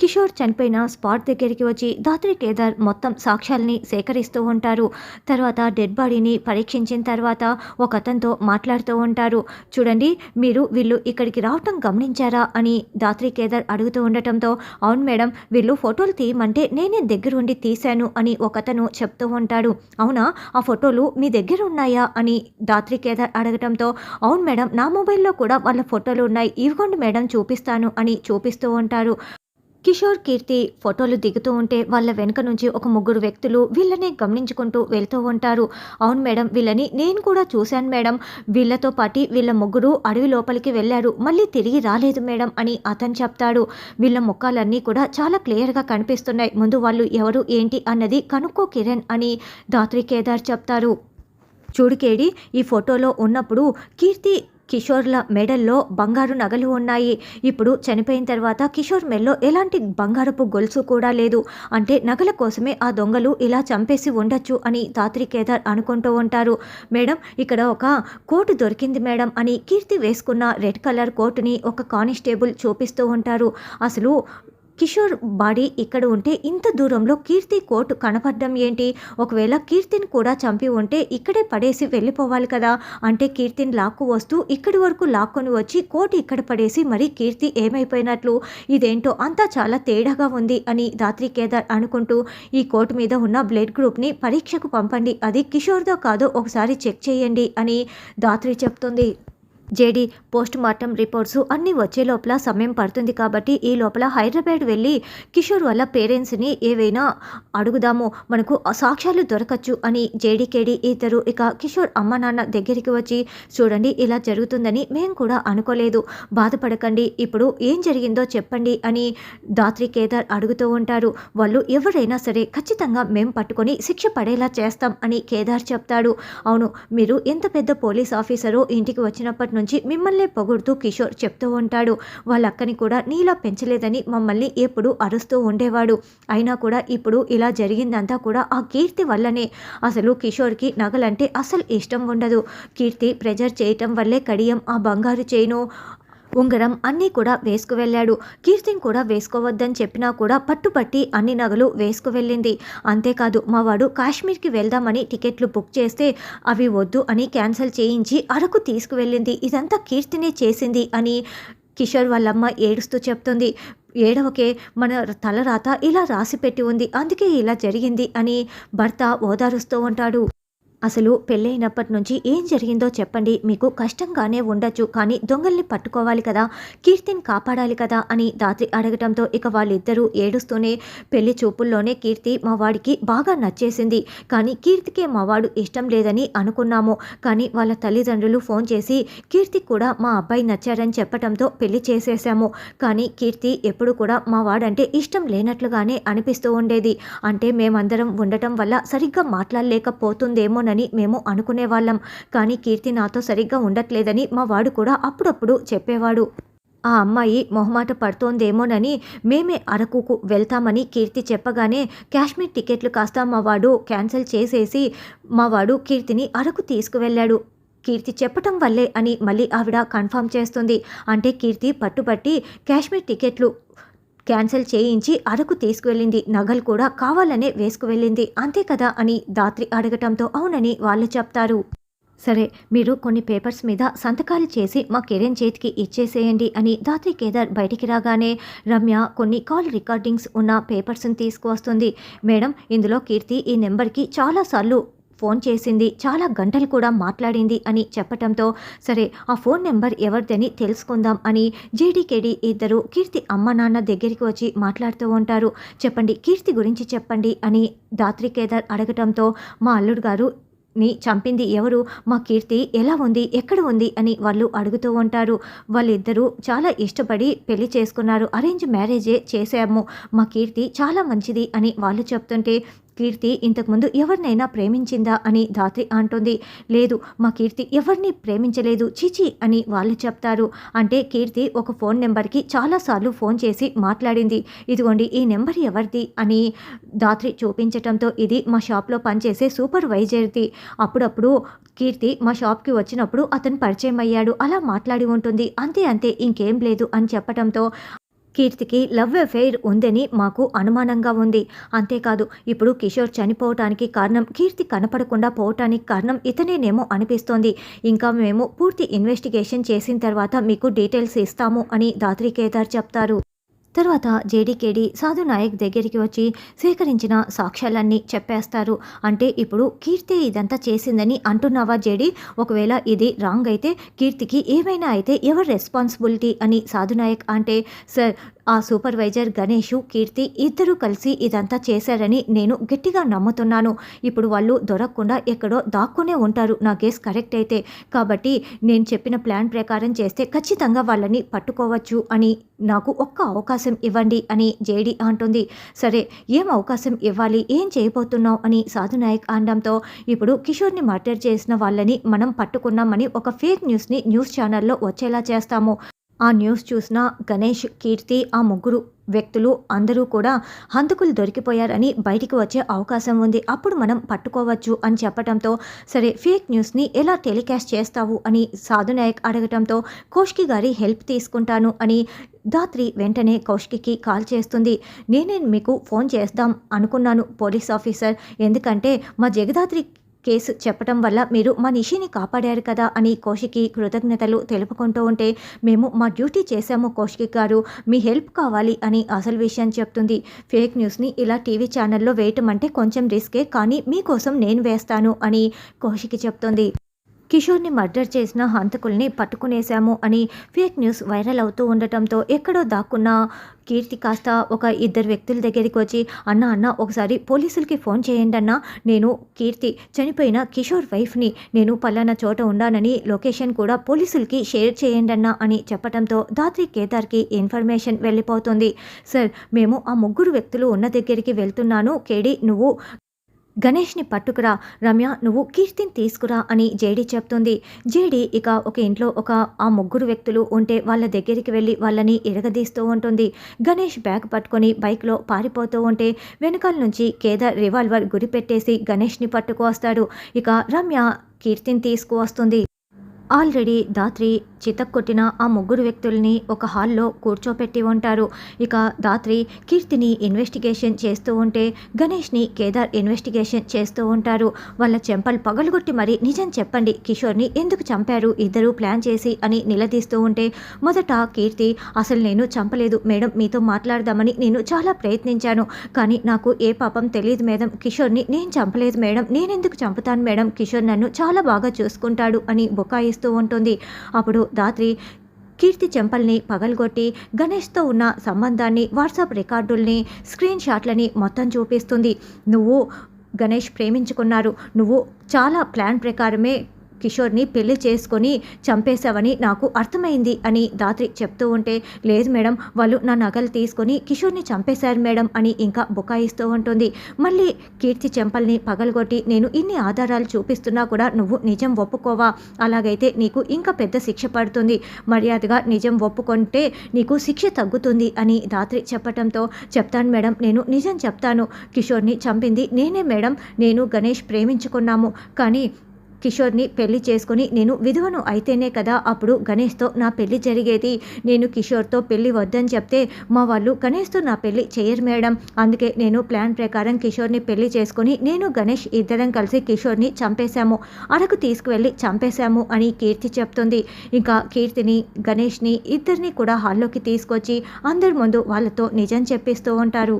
కిషోర్ చనిపోయిన స్పాట్ దగ్గరికి వచ్చి దాత్రి కేదార్ మొత్తం సాక్ష్యాలని సేకరిస్తూ ఉంటారు. తర్వాత డెడ్ బాడీని పరీక్షించిన తర్వాత ఒక అతనితో మాట్లాడుతూ ఉంటారు. చూడండి మీరు వీళ్ళు ఇక్కడికి రావటం గమనించారా అని దాత్రి కేదార్ అడుగుతూ ఉండటంతో అవును మేడం వీళ్ళు ఫోటోలు తీయమంటే నేనే దగ్గరుండి తీశాను అని ఒకతను చెప్తూ ఉంటాడు. అవునా? ఆ ఫోటోలు మీ దగ్గర ఉన్నాయా? అని దాత్రి కేదార్ అడగటంతో అవును మేడం నా మొబైల్లో కూడా వాళ్ళ ఫోటోలు ఉన్నాయి. ఇవ్వండి మేడం చూపిస్తాను అని చూపిస్తూ ఉంటారు. కిషోర్ కీర్తి ఫోటోలు దిగుతూ ఉంటే వాళ్ళ వెనుక నుంచి ఒక ముగ్గురు వ్యక్తులు వీళ్ళని గమనించుకుంటూ వెళ్తూ ఉంటారు. అవును మేడం వీళ్ళని నేను కూడా చూశాను మేడం. వీళ్ళతో పాటి వీళ్ళ ముగ్గురు అడవి లోపలికి వెళ్ళారు. మళ్ళీ తిరిగి రాలేదు మేడం అని అతను చెప్తాడు. వీళ్ళ ముఖాలన్నీ కూడా చాలా క్లియర్గా కనిపిస్తున్నాయి. ముందు వాళ్ళు ఎవరు ఏంటి అన్నది కనుక్కో కిరణ్ అని దాత్రి కేదార్ చెప్తారు. చూడుకేడి ఈ ఫోటోలో ఉన్నప్పుడు కీర్తి కిషోర్ల మెడల్లో బంగారు నగలు ఉన్నాయి. ఇప్పుడు చనిపోయిన తర్వాత కిషోర్ మెడలో ఎలాంటి బంగారపు గొలుసు కూడా లేదు. అంటే నగల కోసమే ఆ దొంగలు ఇలా చంపేసి ఉండొచ్చు అని తాత్రి కేదార్ అనుకుంటూ ఉంటారు. మేడం ఇక్కడ ఒక కోటు దొరికింది మేడం అని కీర్తి వేసుకున్న రెడ్ కలర్ కోటుని ఒక కానిస్టేబుల్ చూపిస్తూ ఉంటారు. అసలు కిషోర్ బాడీ ఇక్కడ ఉంటే ఇంత దూరంలో కీర్తి కోర్టు కనపడడం ఏంటి? ఒకవేళ కీర్తిని కూడా చంపి ఉంటే ఇక్కడే పడేసి వెళ్ళిపోవాలి కదా? అంటే కీర్తిని లాక్కు వస్తూ ఇక్కడి వరకు లాక్కొని వచ్చి కోర్టు ఇక్కడ పడేసి మరి కీర్తి ఏమైపోయినట్లు? ఇదేంటో అంతా చాలా తేడాగా ఉంది అని దాత్రి కేదార్ అనుకుంటూ ఈ కోర్టు మీద ఉన్న బ్లడ్ గ్రూప్ని పరీక్షకు పంపండి. అది కిషోర్దో కాదో ఒకసారి చెక్ చేయండి అని దాత్రి చెప్తుంది. జేడి పోస్ట్ మార్టం రిపోర్ట్స్ అన్నీ వచ్చే లోపల సమయం పడుతుంది కాబట్టి ఈ లోపల హైదరాబాద్ వెళ్ళి కిషోర్ వాళ్ళ పేరెంట్స్ని ఏవైనా అడుగుదాము మనకు సాక్ష్యాలు దొరకచ్చు అని జేడీకేడి ఇద్దరు ఇక కిషోర్ అమ్మ నాన్న దగ్గరికి వచ్చి చూడండి ఇలా జరుగుతుందని మేము కూడా అనుకోలేదు బాధపడకండి ఇప్పుడు ఏం జరిగిందో చెప్పండి అని దాత్రి కేదార్ అడుగుతూ ఉంటారు. వాళ్ళు ఎవరైనా సరే ఖచ్చితంగా మేము పట్టుకొని శిక్ష పడేలా చేస్తాం అని కేదార్ చెప్తాడు. అవును మీరు ఎంత పెద్ద పోలీస్ ఆఫీసరో ఇంటికి వచ్చినప్పటి నుంచి మిమ్మల్ని పొగుడుతూ కిషోర్ చెప్తూ ఉంటాడు. వాళ్ళ అక్కని కూడా నీలా పెంచలేదని మమ్మల్ని ఎప్పుడు అరుస్తూ ఉండేవాడు. అయినా కూడా ఇప్పుడు ఇలా జరిగిందంతా కూడా ఆ కీర్తి వల్లనే. అసలు కిషోర్కి నగలంటే అసలు ఇష్టం ఉండదు. కీర్తి ప్రెజర్ చేయటం వల్లే కడియం ఆ బంగారు చేయిను ఉంగరం అన్నీ కూడా వేసుకు వెళ్ళాడు కీర్తిని కూడా వేసుకోవద్దని చెప్పినా కూడా పట్టుపట్టి అన్ని నగలు వేసుకు వెళ్ళింది అంతేకాదు మా వాడు కాశ్మీర్కి వెళ్దామని టికెట్లు బుక్ చేస్తే అవి వద్దు అని క్యాన్సిల్ చేయించి అరకు తీసుకువెళ్ళింది. ఇదంతా కీర్తినే చేసింది అని కిషోర్ వాళ్ళమ్మ ఏడుస్తూ చెప్తుంది. ఏడవకే మన తలరాత ఇలా రాసిపెట్టి ఉంది. అందుకే ఇలా జరిగింది అని భర్త ఓదారుస్తూ ఉంటాడు. అసలు పెళ్ళైనప్పటి నుంచి ఏం జరిగిందో చెప్పండి. మీకు కష్టంగానే ఉండొచ్చు కానీ దొంగల్ని పట్టుకోవాలి కదా కీర్తిని కాపాడాలి కదా అని దాత్రి అడగటంతో ఇక వాళ్ళిద్దరూ ఏడుస్తూనే పెళ్ళి చూపుల్లోనే కీర్తి మా వాడికి బాగా నచ్చేసింది. కానీ కీర్తికే మా వాడు ఇష్టం లేదని అనుకున్నాము. కానీ వాళ్ళ తల్లిదండ్రులు ఫోన్ చేసి కీర్తి కూడా మా అబ్బాయి నచ్చారని చెప్పటంతో పెళ్ళి చేసేసాము. కానీ కీర్తి ఎప్పుడు కూడా మా వాడంటే ఇష్టం లేనట్లుగానే అనిపిస్తూ ఉండేది. అంటే మేమందరం ఉండటం వల్ల సరిగ్గా మాట్లాడలేకపోతుందేమో మాట్లాడలేకపోతుందేమోనని మేము అనుకునేవాళ్ళం. కానీ కీర్తి నాతో సరిగ్గా ఉండట్లేదని మా వాడు కూడా అప్పుడప్పుడు చెప్పేవాడు. ఆ అమ్మాయి మొహమాట పడుతోందేమోనని మేమే అరకుకు వెళ్తామని కీర్తి చెప్పగానే కాశ్మీర్ టికెట్లు కాస్త మా వాడు క్యాన్సిల్ చేసేసి మా వాడు కీర్తిని అరకు తీసుకువెళ్ళాడు. కీర్తి చెప్పటం వల్లే అని మళ్ళీ ఆవిడ కన్ఫర్మ్ చేస్తుంది. అంటే కీర్తి పట్టుబట్టి కాశ్మీర్ టికెట్లు క్యాన్సిల్ చేయించి అరకు తీసుకువెళ్ళింది. నగలు కూడా కావాలనే వేసుకువెళ్ళింది. అంతే కదా అని దాత్రి అడగటంతో అవునని వాళ్ళు చెప్తారు. సరే మీరు కొన్ని పేపర్స్ మీద సంతకాలు చేసి మా కిరణ్ చేతికి ఇచ్చేసేయండి అని దాత్రి కేదార్ బయటికి రాగానే రమ్య కొన్ని కాల్ రికార్డింగ్స్ ఉన్న పేపర్స్ని తీసుకువస్తుంది. మేడం ఇందులో కీర్తి ఈ నెంబర్కి చాలాసార్లు ఫోన్ చేసింది. చాలా గంటలు కూడా మాట్లాడింది అని చెప్పటంతో సరే ఆ ఫోన్ నెంబర్ ఎవరిదని తెలుసుకుందాం అని జేడీకేడి ఇద్దరు కీర్తి అమ్మ నాన్న దగ్గరికి వచ్చి మాట్లాడుతూ ఉంటారు. చెప్పండి కీర్తి గురించి చెప్పండి అని దాత్రి కేదార్ అడగటంతో మా అల్లుడు గారు ని చంపింది ఎవరు? మా కీర్తి ఎలా ఉంది? ఎక్కడ ఉంది? అని వాళ్ళు అడుగుతూ ఉంటారు. వాళ్ళిద్దరూ చాలా ఇష్టపడి పెళ్ళి చేసుకున్నారు. అరేంజ్ మ్యారేజే చేసాము మా కీర్తి చాలా మంచిది అని వాళ్ళు చెప్తుంటే కీర్తి ఇంతకుముందు ఎవరినైనా ప్రేమించిందా అని ధాత్రి అంటుంది. లేదు మా కీర్తి ఎవరిని ప్రేమించలేదు చిచి అని వాళ్ళు చెప్తారు. అంటే కీర్తి ఒక ఫోన్ నెంబర్కి చాలాసార్లు ఫోన్ చేసి మాట్లాడింది. ఇదిగోండి ఈ నెంబర్ ఎవరిది అని ధాత్రి చూపించటంతో ఇది మా షాప్లో పనిచేసే సూపర్వైజర్ది. అప్పుడప్పుడు కీర్తి మా షాప్కి వచ్చినప్పుడు అతను పరిచయం అయ్యాడు అలా మాట్లాడి ఉంటుంది. అంతే అంతే ఇంకేం లేదు అని చెప్పటంతో కీర్తికి లవ్ అఫెయిర్ ఉందని మాకు అనుమానంగా ఉంది. అంతేకాదు ఇప్పుడు కిషోర్ చనిపోవటానికి కారణం కీర్తి కనపడకుండా పోవటానికి కారణం ఇతనేనేమో అనిపిస్తోంది. ఇంకా మేము పూర్తి ఇన్వెస్టిగేషన్ చేసిన తర్వాత మీకు డీటెయిల్స్ ఇస్తాము అని దాత్రి కేదార్ చెప్తారు. తర్వాత జేడీకేడి సాధు నాయక్ దగ్గరికి వచ్చి సేకరించిన సాక్ష్యాలన్నీ చెప్పేస్తారు. అంటే ఇప్పుడు కీర్తి ఇదంతా చేసిందని అంటున్నావా జేడి? ఒకవేళ ఇది రాంగ్ అయితే కీర్తికి ఏమైనా అయితే ఎవరు రెస్పాన్సిబిలిటీ అని సాధు నాయక్ అంటే సార్ ఆ సూపర్వైజర్ గణేష్ కీర్తి ఇద్దరూ కలిసి ఇదంతా చేశారని నేను గట్టిగా నమ్ముతున్నాను. ఇప్పుడు వాళ్ళు దొరకకుండా ఎక్కడో దాక్కునే ఉంటారు. నా గేస్ కరెక్ట్ అయితే. కాబట్టి నేను చెప్పిన ప్లాన్ ప్రకారం చేస్తే ఖచ్చితంగా వాళ్ళని పట్టుకోవచ్చు అని నాకు ఒక్క అవకాశం ఇవ్వండి అని జేడి అంటుంది. సరే ఏం అవకాశం ఇవ్వాలి? ఏం చేయబోతున్నావు? అని సాధునాయక్ అనడంతో ఇప్పుడు కిషోర్ని మర్డర్ చేసిన వాళ్ళని మనం పట్టుకున్నామని ఒక ఫేక్ న్యూస్ని న్యూస్ ఛానల్లో వచ్చేలా చేస్తాము. ఆ న్యూస్ చూసిన గణేష్ కీర్తి ఆ ముగ్గురు వ్యక్తులు అందరూ కూడా హంతకులు దొరికిపోయారని బయటికి వచ్చే అవకాశం ఉంది. అప్పుడు మనం పట్టుకోవచ్చు అని చెప్పడంతో సరే ఫేక్ న్యూస్ని ఎలా టెలికాస్ట్ చేస్తావు అని సాధునాయక్ అడగటంతో కోష్కి గారి హెల్ప్ తీసుకుంటాను అని దాత్రి వెంటనే కౌష్కి కాల్ చేస్తుంది. నేనే మీకు ఫోన్ చేద్దాం అనుకున్నాను పోలీస్ ఆఫీసర్. ఎందుకంటే మా జగదాత్రి కేసు చెప్పడం వల్ల మీరు మా నిషిని కాపాడారు కదా అని కౌశికి కృతజ్ఞతలు తెలుపుకుంటూ ఉంటే మేము మా డ్యూటీ చేశాము కోషికి గారు. మీ హెల్ప్ కావాలి అని అసలు విషయం చెప్తుంది. ఫేక్ న్యూస్ని ఇలా టీవీ ఛానల్లో వేయటం అంటే కొంచెం రిస్కే కానీ మీకోసం నేను వేస్తాను అని కౌశికి చెప్తుంది. కిషోర్ని మర్డర్ చేసిన హంతకుల్ని పట్టుకునేశాము అని ఫేక్ న్యూస్ వైరల్ అవుతూ ఉండటంతో ఎక్కడో దాక్కున్న కీర్తి కాస్త ఒక ఇద్దరు వ్యక్తుల దగ్గరికి వచ్చి అన్న అన్న ఒకసారి పోలీసులకి ఫోన్ చేయండి అన్న. నేను కీర్తి చనిపోయిన కిషోర్ వైఫ్ని నేను పలానా చోట ఉండానని లొకేషన్ కూడా పోలీసులకి షేర్ చేయండి అన్న అని చెప్పడంతో దాత్రి కేదార్కి ఇన్ఫర్మేషన్ వెళ్ళిపోతుంది. సార్ మేము ఆ ముగ్గురు వ్యక్తులు ఉన్న దగ్గరికి వెళ్తున్నాను. కేడి నువ్వు గణేష్ని పట్టుకురా రమ్య నువ్వు కీర్తిని తీసుకురా అని జేడి చెప్తుంది. జేడి ఇక ఒక ఇంట్లో ఒక ఆ ముగ్గురు వ్యక్తులు ఉంటే వాళ్ళ దగ్గరికి వెళ్ళి వాళ్ళని ఎరగదీస్తూ ఉంటుంది. గణేష్ బ్యాగ్ పట్టుకొని బైక్లో పారిపోతూ ఉంటే వెనకాల నుంచి కేదార్ రివాల్వర్ గురిపెట్టేసి గణేష్ని పట్టుకు వస్తాడు. ఇక రమ్య కీర్తిని తీసుకువస్తుంది. ఆల్రెడీ దాత్రి చితక్కొట్టిన ఆ ముగ్గురు వ్యక్తుల్ని ఒక హాల్లో కూర్చోపెట్టి ఉంటారు. ఇక దాత్రి కీర్తిని ఇన్వెస్టిగేషన్ చేస్తూ ఉంటే గణేష్ని కేదార్ ఇన్వెస్టిగేషన్ చేస్తూ ఉంటారు. వాళ్ళ చెంపలు పగలగొట్టి మరి నిజం చెప్పండి కిషోర్ని ఎందుకు చంపారు? ఇద్దరు ప్లాన్ చేసి అని నిలదీస్తూ ఉంటే మొదట కీర్తి అసలు నేను చంపలేదు మేడం మీతో మాట్లాడదామని నేను చాలా ప్రయత్నించాను కానీ నాకు ఏ పాపం తెలియదు మేడం కిషోర్ని నేను చంపలేదు మేడం నేనెందుకు చంపుతాను మేడం కిషోర్ నన్ను చాలా బాగా చూసుకుంటాడు అని బుకాయిస్తూ ఉంటుంది. అప్పుడు దాత్రి కీర్తి చెంపల్ని పగలగొట్టి గణేష్తో ఉన్న సంబంధాన్ని వాట్సాప్ రికార్డుల్ని స్క్రీన్ షాట్లని మొత్తం చూపిస్తుంది. నువ్వు గణేష్ ప్రేమించుకున్నారు. నువ్వు చాలా ప్లాన్ ప్రకారమే కిషోర్ని పెళ్ళి చేసుకొని చంపేశావని నాకు అర్థమైంది అని దాత్రి చెప్తూ ఉంటే లేదు మేడం వాళ్ళు నా నగలు తీసుకొని కిషోర్ని చంపేశారు మేడం అని ఇంకా బుకాయిస్తూ ఉంటుంది. మళ్ళీ కీర్తి చెంపల్ని పగలగొట్టి నేను ఇన్ని ఆధారాలు చూపిస్తున్నా కూడా నువ్వు నిజం ఒప్పుకోవా? అలాగైతే నీకు ఇంకా పెద్ద శిక్ష పడుతుంది. మర్యాదగా నిజం ఒప్పుకుంటే నీకు శిక్ష తగ్గుతుంది అని దాత్రి చెప్పటంతో చెప్తాను మేడం నేను నిజం చెప్తాను. కిషోర్ని చంపింది నేనే మేడం నేను గణేష్ ప్రేమించుకున్నాము. కానీ కిషోర్ని పెళ్ళి చేసుకుని నేను విధవను అయితేనే కదా అప్పుడు గణేష్తో నా పెళ్ళి జరిగేది. నేను కిషోర్తో పెళ్ళి వద్దని చెప్తే మా వాళ్ళు గణేష్తో నా పెళ్ళి చేయరు మేడం. అందుకే నేను ప్లాన్ ప్రకారం కిషోర్ని పెళ్ళి చేసుకుని నేను గణేష్ ఇద్దరం కలిసి కిషోర్ని చంపేశాము. అరకు తీసుకువెళ్ళి చంపేశాము అని కీర్తి చెప్తుంది. ఇంకా కీర్తిని గణేష్ని ఇద్దరిని కూడా హాల్లోకి తీసుకొచ్చి అందరి ముందు వాళ్ళతో నిజం చెప్పిస్తూ ఉంటారు.